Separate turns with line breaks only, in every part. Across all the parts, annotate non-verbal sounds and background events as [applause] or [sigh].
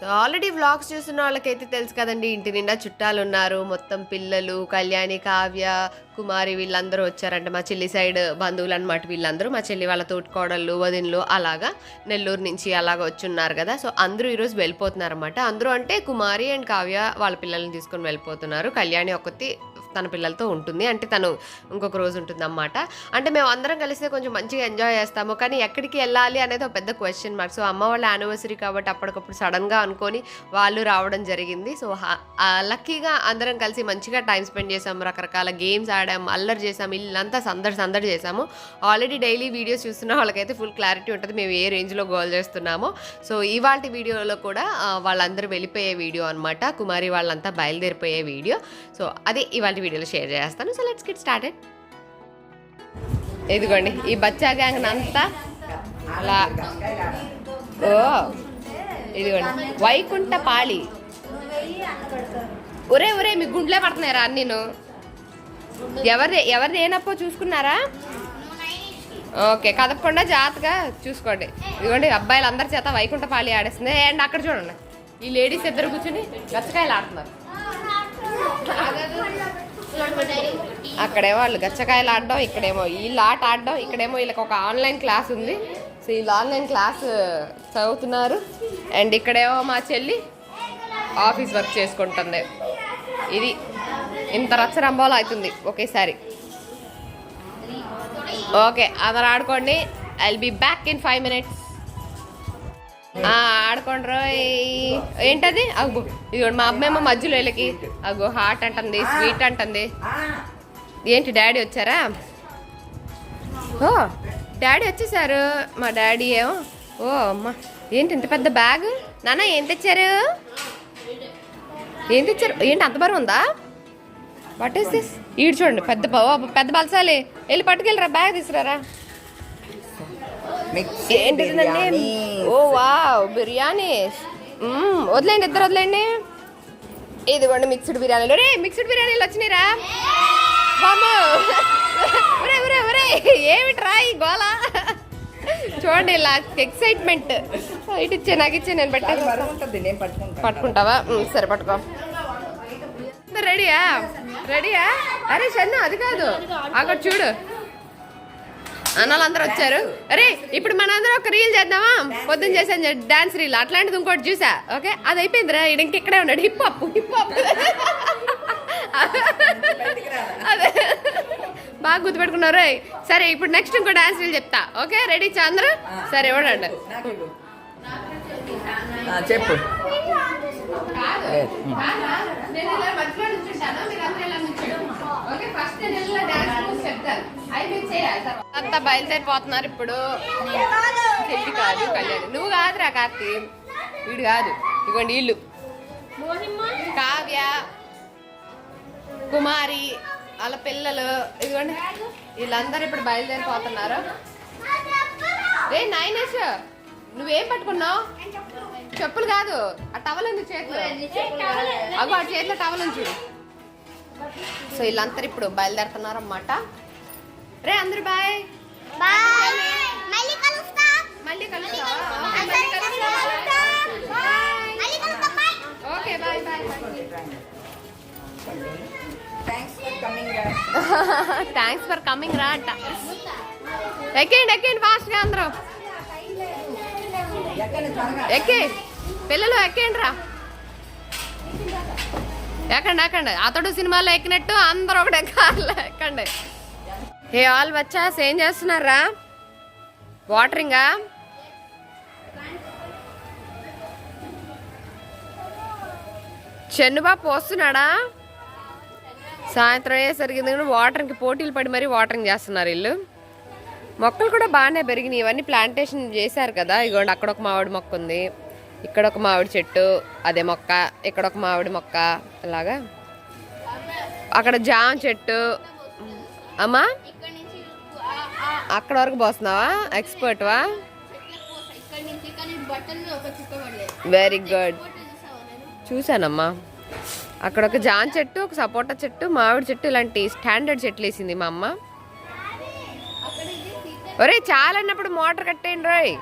So already vlogs చూస్తున్న వాళ్ళకైతే తెలుసు కదండి ఇంటి నిండా చుట్టాలు ఉన్నారు మొత్తం పిల్లలు కళ్యాణి కావ్య కుమారి వీళ్ళందరూ వచ్చారంట. మా చెల్లి సైడ్ బంధువులు అనమాట వీళ్ళందరూ. మా చెల్లి వాళ్ళ తోటికోడళ్ళు వదినలు అలాగా నెల్లూరు నుంచి అలాగా వచ్చున్నారు కదా. సో అందరూ ఈరోజు వెళ్ళిపోతున్నారు అనమాట అందరూ అంటే కుమారి అండ్ కావ్య వాళ్ళ పిల్లల్ని తీసుకొని వెళ్ళిపోతున్నారు. కళ్యాణి ఒకటి తన పిల్లలతో ఉంటుంది. అంటే తను ఇంకొక రోజు ఉంటుంది అన్నమాట అంటే మేము అందరం కలిస్తే కొంచెం మంచిగా ఎంజాయ్ చేస్తాము. కానీ ఎక్కడికి వెళ్ళాలి అనేది ఒక పెద్ద క్వశ్చన్ మార్క్ సో అమ్మ వాళ్ళ యానివర్సరీ కాబట్టి అప్పటికప్పుడు సడన్గా అనుకొని వాళ్ళు రావడం జరిగింది. సో లక్కీగా అందరం కలిసి మంచిగా టైం స్పెండ్ చేసాము. రకరకాల గేమ్స్ ఆడాము అల్లరి చేసాము ఇల్లంతా సందడి సందడి చేసాము. ఆల్రెడీ డైలీ వీడియోస్ చూస్తున్న వాళ్ళకైతే ఫుల్ క్లారిటీ ఉంటుంది. మేము ఏ రేంజ్లో గోల్ చేస్తున్నామో. సో ఇవాళ వీడియోలో కూడా వాళ్ళందరూ వెళ్ళిపోయే వీడియో అనమాట కుమారి వాళ్ళంతా బయలుదేరిపోయే వీడియో. సో అదే ఇవాళ వీడియోలో షేర్ చేస్తాను. సో లెట్స్ గెట్ స్టార్టెడ్ ఇదిగోండి ఈ బచ్చా గ్యాంగ్ అంతా అలా ఓ ఇదిగోండి. వైకుంఠ పాళి. ఒరే ఒరే మీ గుండ్లే పడుతున్నారా నేను ఎవరిది ఎవరిది ఏనప్పో చూసుకున్నారా? ఓకే కదపకుండా జాగ్రత్తగా చూసుకోండి. ఇదిగోండి అబ్బాయిలు అందరి చేత వైకుంఠ పాళి ఆడేస్తుంది. అండ్ అక్కడ చూడండి. ఈ లేడీస్ ఇద్దరు కూర్చుని గచ్చకాయలు ఆడుతున్నారు. అక్కడేమో వాళ్ళు గచ్చకాయలు ఆడడం ఇక్కడేమో వీళ్ళు ఆట ఆడడం ఇక్కడేమో వీళ్ళకి ఒక ఆన్లైన్ క్లాస్ ఉంది. సో వీళ్ళు ఆన్లైన్ క్లాస్ చదువుతున్నారు. అండ్ ఇక్కడేమో మా చెల్లి ఆఫీస్ వర్క్ చేసుకుంటుంది. ఇది ఇంత రచ్చరంబోలు అవుతుంది ఒకేసారి. ఓకే అందరు ఆడుకోండి. I be back in five minutes ఆడుకోండి రోయ్. ఏంటది? అగ్గు ఇది మా అమ్మేమో మధ్యలో వీళ్ళకి. అగో హాట్ అంటుంది స్వీట్ అంటుంది. ఏంటి డాడీ వచ్చారా? ఓ డాడీ వచ్చేసారు. మా డాడీ ఏమో ఓ అమ్మ. ఏంటి ఇంత పెద్ద బ్యాగ్? నాన్న ఏం తెచ్చారు? ఏం తెచ్చారు? ఏంటి అంత బరువు ఉందా? వాట్ ఈస్ దిస్ ఈడు చూడండి పెద్ద పెద్ద బలసాలి వెళ్ళి పట్టుకెళ్ళరా బ్యాగ్ తీసుకురారా? ఏంటిదండి ఓ వావ్ బిర్యానీ. వదిలేండి ఇద్దరు వదిలేండి ఇదిగోండి మిక్స్డ్ బిర్యానీలు. రే మిక్స్డ్ బిర్యానీలు వచ్చినాయిరా. బాబు. ఒరే ఒరే ఒరే ఏమిట్రా ఈ గోల? చూడండి ఇలా ఎక్సైట్మెంట్ ఇటు ఇచ్చే నాకు ఇచ్చే నేను
పట్టుకుంటా.
పట్టుకుంటావా? సరే పట్టుకో. రెడీయా? రెడీయా? అరే షన్ను అది కాదు. అక్కడ చూడు. అన్నలు అందరూ వచ్చారు. అరే ఇప్పుడు మనందరం ఒక రీల్ చేద్దామా? పొద్దున్న చేసాను డాన్స్ రీల్ అట్లాంటిది ఇంకోటి చూసా. ఓకే? అది అయిపోయిందిరా. ఈడ ఇంకెక్కడే ఉన్నాడు. హిప్ హాప్ హిప్ హాప్ అదే. బాగా గుర్తుపెట్టుకున్నారు. సరే ఇప్పుడు నెక్స్ట్ ఇంకో డాన్స్ రీల్ చెప్తా. ఓకే? రెడీ చంద్ర సరే ఇవ్వడండి
చెప్పు. ఏ, ఉమ్.
అంతా బయలుదేరిపోతున్నారు ఇప్పుడు. చెల్లి కాదు కళ్యాణ్. నువ్వు కాదురా కార్తీ వీడు కాదు. ఇదిగోండి ఇల్లు కావ్య కుమారి వాళ్ళ పిల్లలు. ఇదిగోండి. వీళ్ళందరూ ఇప్పుడు బయలుదేరిపోతున్నారు. ఏ నైనేష్ నువ్వేం పట్టుకున్నావు? చెప్పులు కాదు. ఆ టవల్ ఉంది చేతిలో. అగో ఆ చేతిలో టవల్ ఉంది చూడు. సో వీళ్ళందరూ ఇప్పుడు బయలుదేరుతున్నారు అన్నమాట రే అందరు బాయ్.
మళ్ళీ కలుస్తా.
మళ్ళీ
కలుస్తా. మళ్ళీ కలుస్తా. Bye.
Okay bye bye
thanks for coming
thanks for coming రా అంట ఎక్కేయండి ఎక్కేయండి ఫాస్ట్గా అందరూ. ఎక్కే. పిల్లలు ఎక్కేయండి రా. ఎక్కండి ఎక్కండి. అతడు సినిమాలో ఎక్కినట్టు అందరూ ఒకటి ఎక్కాలి ఎక్కండి. హే ఆల్ వచ్చాస్ ఏం చేస్తున్నారా? వాటరింగా? చెన్నుబాబు పోస్తున్నాడా సాయంత్రం అయ్యేసరికి ఎందుకంటే వాటర్కి పోటీలు పడి మరీ వాటరింగ్ చేస్తున్నారు వీళ్ళు. మొక్కలు కూడా బాగానే పెరిగినాయి. ఇవన్నీ ప్లాంటేషన్ చేశారు కదా. ఇగోండి అక్కడ ఒక మామిడి మొక్క ఉంది. ఇక్కడ ఒక మామిడి చెట్టు అదే మొక్క ఇక్కడ ఒక మామిడి మొక్క అలాగా? అక్కడ జామ చెట్టు అమ్మా? అక్కడ వరకు పోస్తున్నావా? ఎక్స్పర్ట్వా వెరీ గుడ్ చూసానమ్మా అక్కడ ఒక జాన్ చెట్టు ఒక సపోటా చెట్టు మామిడి చెట్టు ఇలాంటి స్టాండర్డ్ చెట్లు వేసింది మా అమ్మ. ఒరే చాలా అన్నప్పుడు మోటార్ కట్టేయండి రోయ్.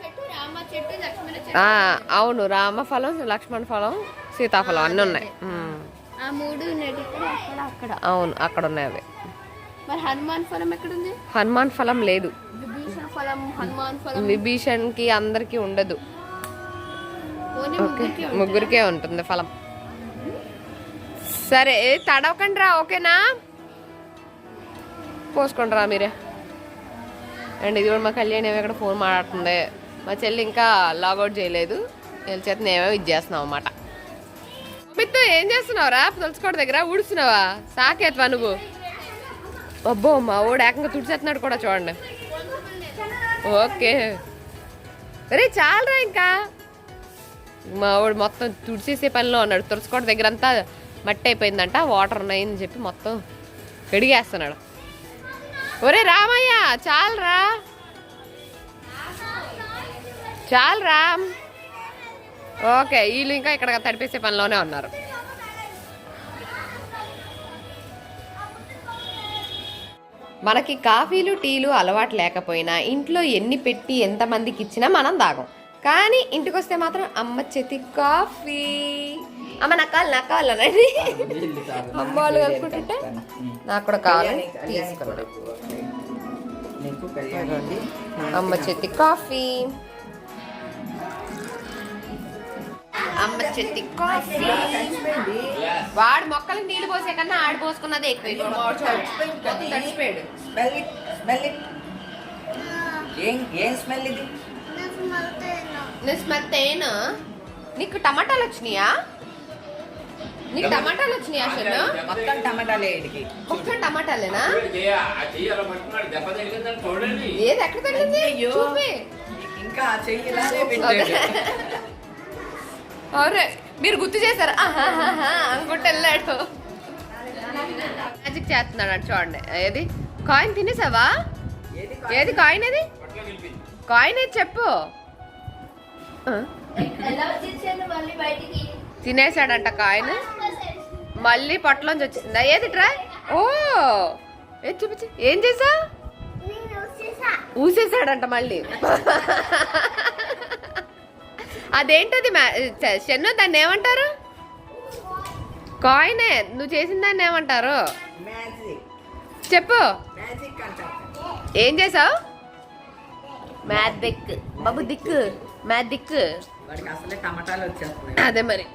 చెట్టు రామ చెట్టు లక్ష్మణ
అవును ఫలం సీతాఫలం అన్నీ ఉన్నాయి. అవును అక్కడ ఉన్నాయి అవి.
మరి హనుమాన్ ఫలం ఎక్కడుంది?
హనుమాన్ ఫలం లేదు.
విభీషణ ఫలం హనుమాన్ ఫలం.
విభీషణ్కి అందరికి ఉండదు.
ముగ్గురికి ఉంటుంది.
ఫలం. సరే తడవకండి రా ఓకేనా? పోసుకోండి రా మీరే. అండ్ ఇది కూడా మా కళ్యాణ్ ఏమో ఇక్కడ ఫోన్ మాట్లాడుతుంది. మా చెల్లి ఇంకా లాగౌట్ చేయలేదు. వీళ్ళ చేత నేమేమో ఇది చేస్తున్నాం అన్నమాట. మిత్తు ఏం చేస్తున్నావురా? తులసికోట దగ్గర ఊడుస్తున్నావా? సాకేత్వా నువ్వు? అబ్బో మా ఓడు ఏకంగా తుడిచేస్తున్నాడు కూడా చూడండి. ఓకే. రే చాలరా ఇంకా. మా వాడు మొత్తం తుడిచేసే పనిలో ఉన్నాడు. తులసికోట దగ్గర అంతా మట్టి అయిపోయిందంట వాటర్ ఉన్నాయని చెప్పి మొత్తం కడిగేస్తున్నాడు. ఒరే రామయ్య చాలరా. చాలరా. ఓకే వీళ్ళు ఇంకా ఇక్కడ తడిపేసే పనిలోనే ఉన్నారు. మనకి కాఫీలు టీలు అలవాటు లేకపోయినా ఇంట్లో ఎన్ని పెట్టి ఎంతమందికి ఇచ్చినా మనం తాగం. కానీ ఇంటికి వస్తే మాత్రం అమ్మ చేతి కాఫీ. అమ్మ నాకు కావాలి నాకు కావాలనండి అమ్మ వాళ్ళు కలుపుకుంటుంటే నాకు కూడా కావాలని తీసుకున్నాను అమ్మ చేతి కాఫీ. అమ్మ చేతి కాఫీ. వాడు మొక్కలకు నీళ్ళు పోసే కన్నా ఆడి పోసుకున్నదే ఎక్కువ.
ఏం స్మెల్ ఇది?
స్మెల్ తేను నీకు టమాటాలు వచ్చినాయా? నీకు టమాటాలు వచ్చినాయా అసలు?
మొత్తం టమాటాలే
మొత్తం టమాటాలేనా? ఏది ఎక్కడ తగిలింది?
అయ్యో.
చూపి.
ఇంకా ఆ
అరే మీరు గుర్తు చేశారు? అనుకుంటూ వెళ్ళాడు. మ్యాజిక్ చేస్తున్నాడు చూడండి. ఏది? కాయిన్ తినేసావా?
ఏది
కాయిన్ ఏది కాయిన్ ఏది చెప్పు. తినేసాడంట కాయిన్ మళ్ళీ పొట్టలోంచి వచ్చిందా? ఏది ట్రై? ఓ! ఏది చూపించి? ఏం చేసా ఊసేసాడంట మళ్ళీ. [laughs] అదేంటది మ్యా- చ- షన్ను దాన్ని ఏమంటారు? కాయినే నువ్వు చేసిన దాన్ని ఏమంటారు?
మ్యాజిక్.
చెప్పు.
మ్యాజిక్ అంటాం
ఏం చేసావు? మ్యాథ్ దిక్ బాబు దిక్కు. మ్యాథ్ దిక్కు. అదే మరి.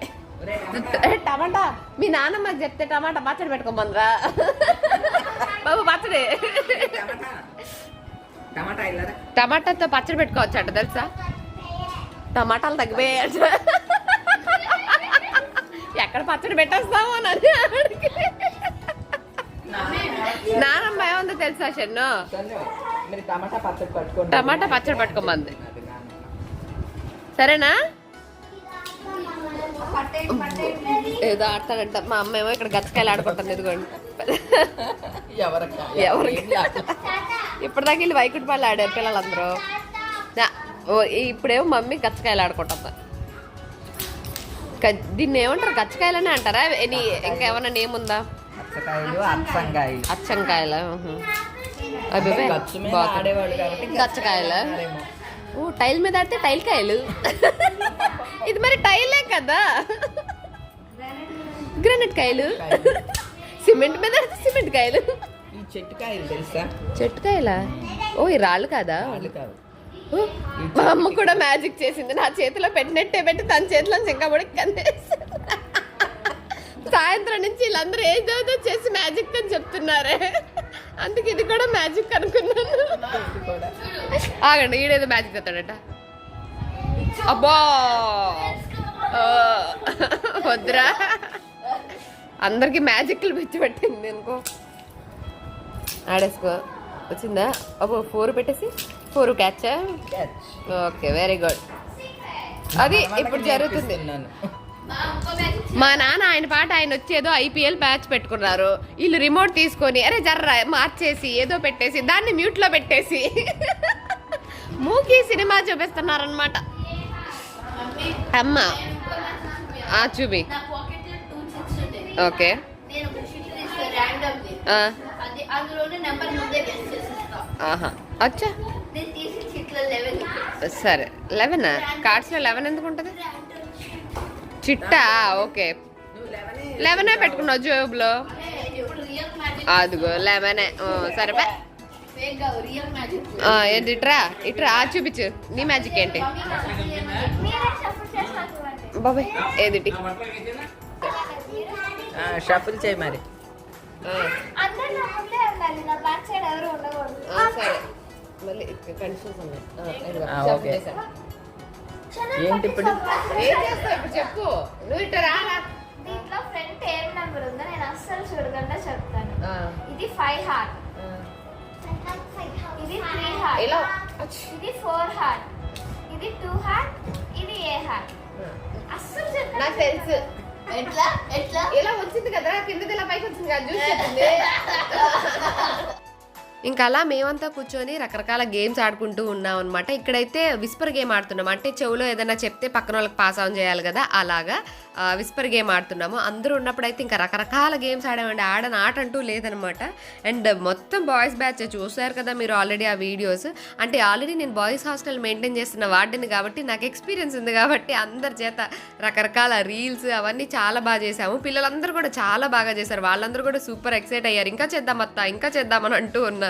టమాటా. మీ నాన్నమ్మకి చెప్తే టమాటా పచ్చడి పెట్టుకోమందిరా బాబు పచ్చడి.
టమాటా. టమాటా ఇల్లరా
టమాటాతో పచ్చడి పెట్టుకోవచ్చు అంట తెలుసా? టమాటాలు తగ్గిపోయాయట ఎక్కడ పచ్చడి పెట్టేస్తామో అని అడిగి నానమ్మ ఏముందో తెలుసా షన్ను?
టమాటా పచ్చడి
పట్టుకోమంది. సరేనా? ఏదో ఆడతాడంట. మా అమ్మ ఏమో ఇక్కడ గచ్చకాయలు ఆడుకుంటుంది ఇదిగోండి. ఎవరికి? ఇప్పటిదాకా వీళ్ళు వైకుంఠపాలు ఆడారు పిల్లలందరూ. ఇప్పుడేమో మమ్మీ గచ్చకాయలు ఆడుకుంటుంది. దీన్ని ఏమంటారు? గచ్చకాయలని అంటారా? ఎనీ ఇంకేమన్నా నేమ్ ఉందా?
అచ్చంకాయలు
అవి గచ్చకాయల. ఓ టైల్ మీద ఆడితే టైల్ కాయలు. ఇది మరి టైలే కదా? గ్రానైట్ కాయలు. సిమెంట్ మీద ఆడితే సిమెంట్ కాయలు.
ఈ చెట్టు కాయలు తెలుసా?
చెట్టు కాయలా? ఓ ఈ రాళ్ళు కాదా?
వాళ్ళు కాదు.
మా అమ్మ కూడా మ్యాజిక్ చేసింది. నా చేతిలో పెట్టినట్టే పెట్టి తన చేతిలో ఇంకా కూడా సాయంత్రం నుంచి వీళ్ళందరూ ఏదేదో చేసి మ్యాజిక్ అని చెప్తున్నారే. అందుకే ఇది కూడా మ్యాజిక్ అనుకున్నాను. ఆగండి ఈడేదో మ్యాజిక్ చెప్తాడట అబ్బా! వద్దురా. అందరికి మ్యాజిక్లు పెట్టి పెట్టింది అనుకో ఆడేసుకో. వచ్చిందా? అబ్బో ఫోర్ పెట్టేసి ఫోర్ క్యాచా ఓకే వెరీ గుడ్ అది ఇప్పుడు జరుగుతుంది.
మా
నాన్న ఆయన పాట ఆయన వచ్చి ఏదో ఐపీఎల్ మ్యాచ్ పెట్టుకున్నారు. వీళ్ళు రిమోట్ తీసుకొని అరే జర్ర మార్చేసి ఏదో పెట్టేసి దాన్ని మ్యూట్లో పెట్టేసి. మూకీస్ సినిమా చూపిస్తున్నారనమాట అమ్మ ఆ, చూపి. ఓకే
అందులోనే నెంబర్ ముందే గెస్ చేసేస్తా.
ఆహా. అచ్చా.
నేను తీసి షీట్లో లెవెన్
సరే. లెవెన్ కార్డ్స్లో లెవెన్ ఎందుకు ఉంటుంది? చిట్టా? ఓకే. లెవెనే పెట్టుకున్నావు జోబులో?
ఇప్పుడు రియల్ మ్యాజిక్
అదిగో లెవెనే ఆ, సరే
ఫేక్ కాదు రియల్ మ్యాజిక్
ఏంటి ఇట్రా? ఇట్రా ఆ చూపించు. నీ మ్యాజిక్ ఏంటి. బాబాయ్ ఏదిటి
షఫుల్ చేయి మరి.
సరే. మళ్ళీ కన్ఫ్యూజ్ ఉన్నాయి.
ఏంటి? ఇప్పుడు?
ఏం చేస్తావు ఇప్పుడు చెప్పు? నువ్వు ఇట్లా రారా
దీంట్లో ఫ్రంట్ ఏం నెంబర్ ఉందో? నేను అస్సలు చూడకుండా చెప్తాను. ఇది ఫైవ్ హార్ట్. ఇది త్రీ హార్ట్ ఇది ఫోర్ హార్ట్ ఇది టూ హార్ట్ ఇది ఏ హార్ట్ అస్సలు
నాకు తెలుసు.
ఎట్లా? ఎట్లా?
ఇలా వచ్చింది కదా? కిందది ఇలా పైకి వచ్చింది? కదా చెప్పింది. [laughs] ఇంకా అలా మేమంతా కూర్చొని రకరకాల గేమ్స్ ఆడుకుంటూ ఉన్నాం అనమాట ఇక్కడైతే విస్పర్ గేమ్ ఆడుతున్నాం. అంటే చెవులో ఏదైనా చెప్తే పక్కన వాళ్ళకి పాస్ ఆన్ చేయాలి కదా అలాగా విస్పర్ గేమ్ ఆడుతున్నాము. అందరూ ఉన్నప్పుడైతే ఇంకా రకరకాల గేమ్స్ ఆడామండి. ఆడని ఆట అంటూ లేదనమాట అండ్ మొత్తం బాయ్స్ బ్యాచ్ చూసారు కదా మీరు ఆల్రెడీ ఆ వీడియోస్. అంటే ఆల్రెడీ నేను బాయ్స్ హాస్టల్ మెయింటైన్ చేస్తున్న వార్డెన్ కాబట్టి నాకు ఎక్స్పీరియన్స్ ఉంది కాబట్టి అందరి చేత రకరకాల రీల్స్ అవన్నీ చాలా బాగా చేసాము పిల్లలందరూ కూడా చాలా బాగా చేశారు. వాళ్ళందరూ కూడా సూపర్ ఎక్సైట్ అయ్యారు. ఇంకా చేద్దాం అత్త ఇంకా చేద్దామని అంటూ ఉన్నారు.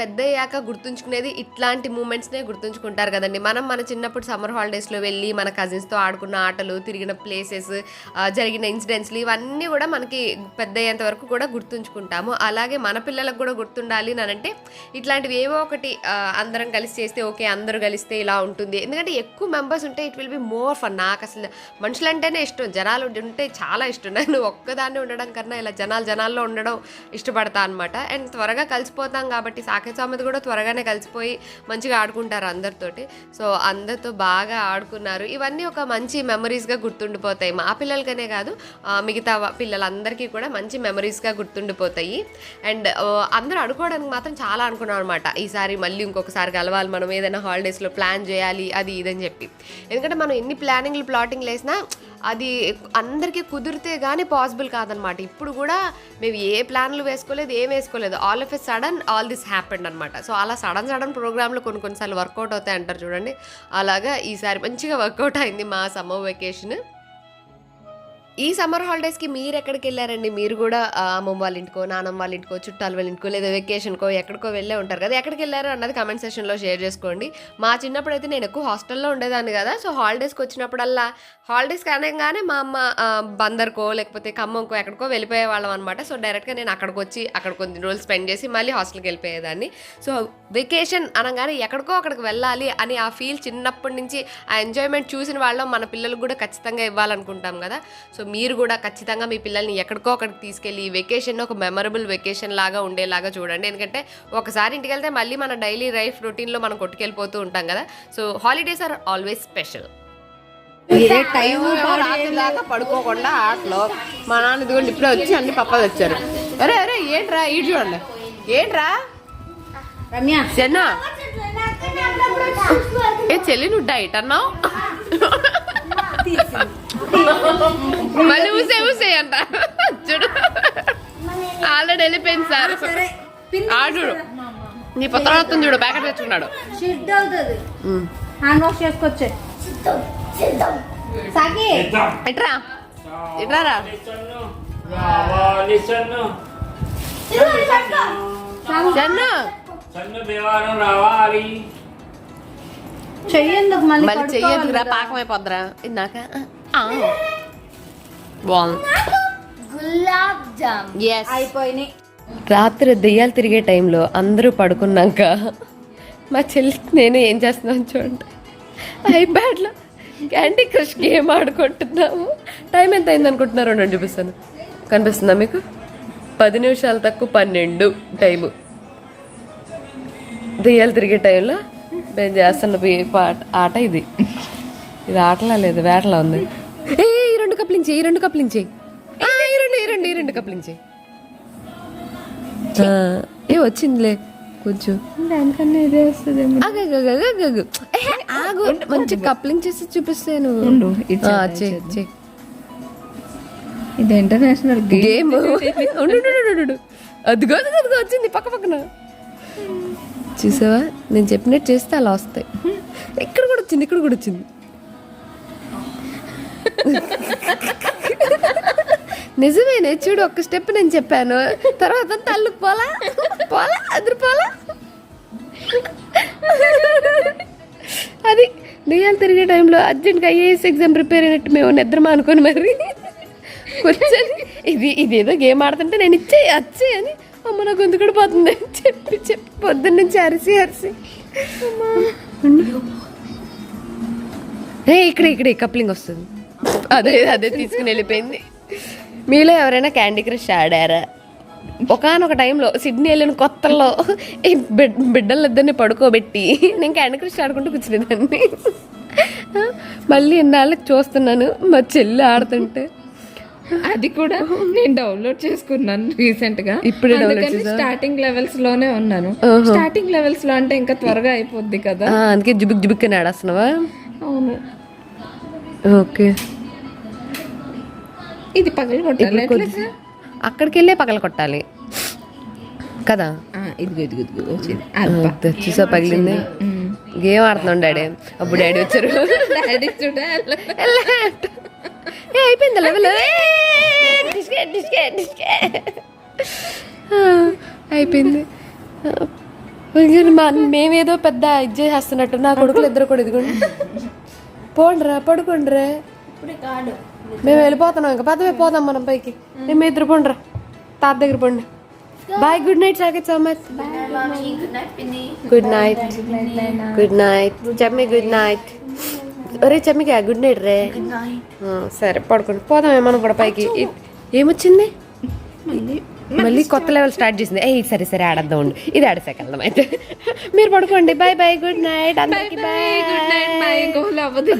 పెద్దయ్యాక పెద్ద అయ్యాక గుర్తుంచుకునేది ఇట్లాంటి మూమెంట్స్నే గుర్తుంచుకుంటారు కదండి. మనం మన చిన్నప్పుడు సమ్మర్ హాలిడేస్లో వెళ్ళి మన కజిన్స్తో ఆడుకున్న ఆటలు తిరిగిన ప్లేసెస్ జరిగిన ఇన్సిడెంట్స్లు ఇవన్నీ కూడా మనకి పెద్ద అయ్యేంత వరకు కూడా గుర్తుంచుకుంటాము. అలాగే మన పిల్లలకు కూడా గుర్తుండాలి అని అంటే ఇట్లాంటివి ఏవో ఒకటి అందరం కలిసి చేస్తే ఓకే అందరూ కలిస్తే ఇలా ఉంటుంది. ఎందుకంటే ఎక్కువ మెంబర్స్ ఉంటే it will be more fun నాకు అసలు మనుషులంటేనే ఇష్టం. జనాలు ఉంటే చాలా ఇష్టం. నేను ఒక్కదాన్ని ఉండడం కన్నా ఇలా జనాలు జనాల్లో ఉండడం ఇష్టపడతా అనమాట అండ్ త్వరగా కలిసిపోతాం కాబట్టి సాకేత్ సామెత కూడా త్వరగానే కలిసిపోయి మంచిగా ఆడుకుంటారు అందరితోటి. సో అందరితో బాగా ఆడుకున్నారు. ఇవన్నీ ఒక మంచి మెమరీస్గా గుర్తుండిపోతాయి. మా పిల్లలకనే కాదు మిగతా పిల్లలందరికీ కూడా మంచి మెమరీస్గా గుర్తుండిపోతాయి. అండ్ అందరూ ఆడుకోవడానికి మాత్రం చాలా అనుకున్నాం అనమాట ఈసారి మళ్ళీ ఇంకొకసారి కలవాలి మనం ఏదైనా హాలిడేస్లో ప్లాన్ చేయాలి అది ఇదని చెప్పి. ఎందుకంటే మనం ఎన్ని ప్లానింగ్లు ప్లాటింగ్లు వేసినా అది అందరికీ కుదిరితే కానీ పాసిబుల్ కాదనమాట. ఇప్పుడు కూడా మేము ఏ ప్లాన్లు వేసుకోలేదు ఏం వేసుకోలేదు. All of a sudden all this happened అనమాట. సో అలా సడన్ సడన్ ప్రోగ్రాంలు కొన్ని కొన్నిసార్లు వర్కౌట్ అవుతాయి అంటారు చూడండి. అలాగా ఈసారి మంచిగా వర్కౌట్ అయింది మా సమ్మర్ వెకేషన్ ఈ సమ్మర్ హాలిడేస్కి మీరు ఎక్కడికి వెళ్ళారండి మీరు కూడా అమ్మమ్మ వాళ్ళ ఇంటికో నానమ్మ వాళ్ళ ఇంటికో చుట్టాల వాళ్ళ ఇంటికో లేదా వెకేషన్కో ఎక్కడికో వెళ్ళే ఉంటారు కదా? ఎక్కడికి వెళ్ళారు అన్నది కమెంట్ సెషన్లో షేర్ చేసుకోండి. మా చిన్నప్పుడు అయితే నేను ఎక్కువ హాస్టల్లో ఉండేదాన్ని కదా? సో హాలిడేస్కి వచ్చినప్పుడల్లా హాలిడేస్కి అనగానే మా అమ్మ బందర్కో లేకపోతే ఖమ్మంకో ఎక్కడికో వెళ్ళిపోయే వాళ్ళం అనమాట సో డైరెక్ట్గా నేను అక్కడికి వచ్చి అక్కడ కొన్ని రోజులు స్పెండ్ చేసి మళ్ళీ హాస్టల్కి వెళ్ళిపోయేదాన్ని. సో వెకేషన్ అనగానే ఎక్కడికో అక్కడికి వెళ్ళాలి అని ఆ ఫీల్ చిన్నప్పటి నుంచి ఆ ఎంజాయ్మెంట్ చూసిన వాళ్ళం మన పిల్లలకు కూడా ఖచ్చితంగా ఇవ్వాలనుకుంటాం కదా? సో మీరు కూడా ఖచ్చితంగా మీ పిల్లల్ని ఎక్కడికో అక్కడికి తీసుకెళ్ళి వెకేషన్ ఒక మెమరబుల్ వెకేషన్ లాగా ఉండేలాగా చూడండి. ఎందుకంటే ఒకసారి ఇంటికి వెళ్తే మళ్ళీ మన డైలీ లైఫ్ రొటీన్లో మనం కొట్టుకెళ్ళిపోతూ ఉంటాం కదా. So holidays are always special దాకా పడుకోకుండా ఆటలో మా నాన్న ఇదిగోండి ఇప్పుడే వచ్చి అన్ని పప్పలు వచ్చారు అరే అరే ఏంట్రా? ఇటు చూడండి. ఏంట్రా?
రమ్య.
చెన్న ఏ చెల్లి నువ్వు డైట్ అన్నావు? మళ్ళీ ఊసే ఊసే అంట. చూడు. ఆల్రెడీ వెళ్ళిపోయింది సార్. ఆడు నీ పత్రం వస్తుంది చూడు ప్యాకెట్ తెచ్చుకున్నాడు.
హ్యాండ్ వాష్ చేసుకొచ్చే. సాకి.
ఎట్రా? చెన్ను.
రావాలి.
చెయ్యేందుకు మళ్ళీ
మళ్ళీ చెయ్యదురా. పాకం అయిపోద్దిరా ఇందాక ఆ. బాగుంది.
గులాబ్ జామ్.
ఎస్
అయిపోయినాయి.
రాత్రి దెయ్యాలు తిరిగే టైంలో అందరూ పడుకున్నాక మా చెల్లి నేను ఏం చేస్తున్నాను చూడండి. ఐప్యాడ్లో క్యాండీ క్రష్ గేమ్ ఆడుకుంటున్నాము. టైం ఎంత అయింది అనుకుంటున్నారు నేను చూపిస్తాను. కనిపిస్తుందా మీకు? పది నిమిషాలు తక్కువ పన్నెండు టైము. దెయ్యాలు తిరిగే టైంలో నేను చేస్తున్న ఆట ఇది. ఇది ఆటలా లేదు వేటలా ఉంది. ఏ ఈ రెండు కప్లింగ్ చేయి ఈ రెండు కప్లింగ్ చేయి ఈ రెండు ఈ రెండు ఈ రెండు కప్లింగ్ చేయి ఏ వచ్చిందిలే కొంచెం
దానికన్నా ఇదే వస్తుంది
ఆగు, మంచి కప్లింగ్ చేసి చూపిస్తాను.
ఇది ఇంటర్నేషనల్
గేమ్ అదిగో అదిగో వచ్చింది పక్క పక్కన. చూసావా? నేను చెప్పినట్టు చేస్తే అలా వస్తాయి. ఇక్కడ కూడా వచ్చింది ఇక్కడ కూడా వచ్చింది. నిజమేనే చూడు ఒక్క స్టెప్ నేను చెప్పాను. తర్వాత అంతా అల్లుకు పోలా? పోలా? అదిరి పోలా? అది దెయ్యాలు తిరిగే టైంలో అర్జెంట్గా ఐఏఎస్ ఎగ్జామ్ ప్రిపేర్ అయినట్టు మేము నిద్రమా అనుకోని మరి. కూర్చొని ఇది ఇదేదో గేమ్ ఆడుతుంటే నేను ఇచ్చే అచ్చే అని అమ్మ నా గొంతు కూడా పోతుంది? చెప్పి చెప్పి పొద్దున్న నుంచి అరిసి అరిసి. రే ఏ ఇక్కడ ఇక్కడ కప్లింగ్ వస్తుంది. అదే అదే తీసుకుని వెళ్ళిపోయింది. మీలో ఎవరైనా క్యాండీ క్రష్ ఆడారా ఒకనొక టైంలో సిడ్నీ వెళ్ళిన కొత్తలో ఈ బిడ్ బిడ్డలిద్దరిని పడుకోబెట్టి నేను క్యాండీ క్రష్ ఆడుకుంటూ కూర్చునేదాన్ని. మళ్ళీ ఇన్నాళ్ళకి చూస్తున్నాను మా చెల్లి ఆడుతుంటే.
అది కూడా నేను డౌన్లోడ్ చేసుకున్నాను రీసెంట్గా
ఇప్పుడే?
స్టార్టింగ్ లెవెల్స్లోనే ఉన్నాను. స్టార్టింగ్ లెవెల్స్లో అంటే ఇంకా త్వరగా అయిపోద్ది కదా.
అందుకే జుబుక్ జుబుక్ అని ఆడేస్తున్నావా
అవును.
ఓకే.
ఇది పగలు కొట్టాలి
అక్కడికి వెళ్ళే పగల కొట్టాలి. కదా?
ఇదిగో ఇదిగో ఇదిగో
చూసా పగిలింది. గేమ్ ఆడుతున్నాం డాడీ. అప్పుడు డాడీ వచ్చారు. [laughs]
డాడీ చూడాలి?
ఏ, అయిపోయింది లెవెల్? అయిపోయింది. మేమేదో పెద్ద ఇది చేసేస్తున్నట్టు నా కొడుకులు ఇద్దరు కూడా ఇదిగోండి. పోండిరా పడుకోండిరా. మేము వెళ్ళిపోతున్నాం ఇంకా. పెద్దవే పోదాం మనం పైకి. మేము ఇద్దరు పోండిరా. తాత దగ్గర పోండి. Bye good night Saket so much good night good night Chammi good night ఒరే చమ్మిగా గుడ్ నైట్ రే. సరే పడుకోండి. పోదాం మనం కూడా పైకి. ఏమొచ్చింది? మళ్ళీ కొత్త లెవెల్ స్టార్ట్ చేసింది. ఏ సరే సరే ఆడద్దాం ఉండు. ఇది ఆడసాక వెళ్దాం అయితే. మీరు పడుకోండి. Bye bye good night. అందరికి bye
good night. Bye goal అవ్వదు